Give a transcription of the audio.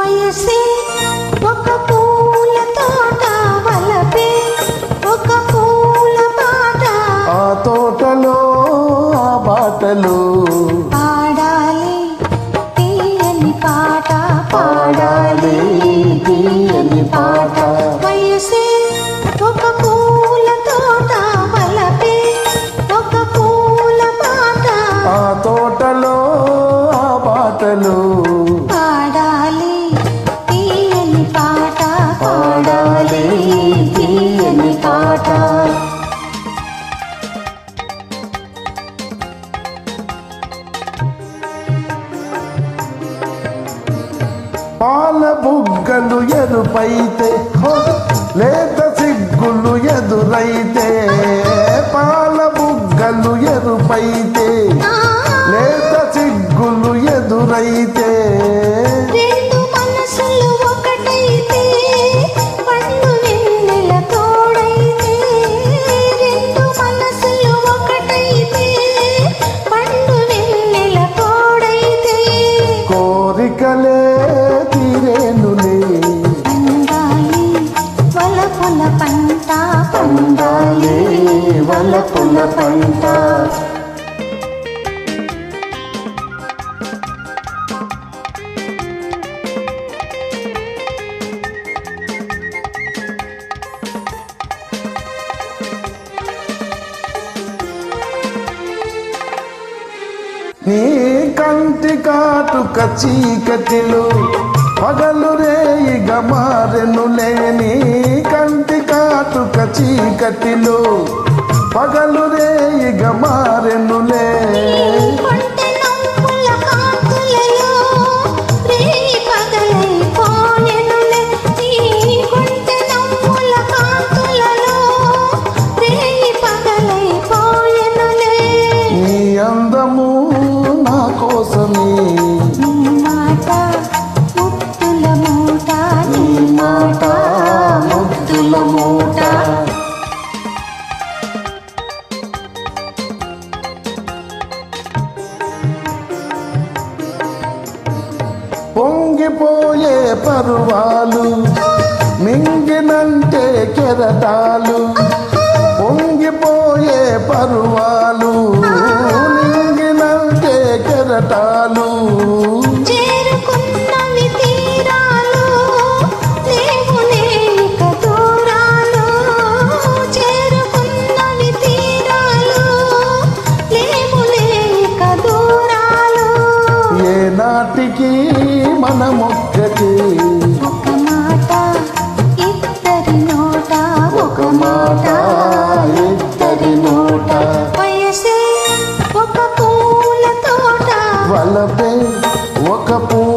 వయసే ఒక పూల తోట వలపే ఒక పూల పాట. ఆ తోటలో ఆ బాటలు పాడాలి తీయని పాట పాడాలి తీయని పాట. వయసే ఒక పూల తోట వలపే ఒక పూల పాట. ఆ తోటలో పాల బుగ్గలు ఎరుపైతే లేత సిగ్గులు ఎదురైతే పాల బుగ్గలు ఎరుపైతే లేత సిగ్గులు ఎదురైతే నీ కంటి కాటుక చీకటిలో పగలు రేయిగ మారెనులే నీ కంటి కాటుక చీకటిలో పగలు రేయిగ మారెనులే పొంగిపోయే పరువాలు మింగినంటే కెరటాలు పొంగిపోయే పరువాలు. మనమొక్కటి. ఒక మాట ఇద్దరి నోట ఒక మాట ఇద్దరి నోట. వయసే ఒక పూల తోట. వలపే ఒక బాట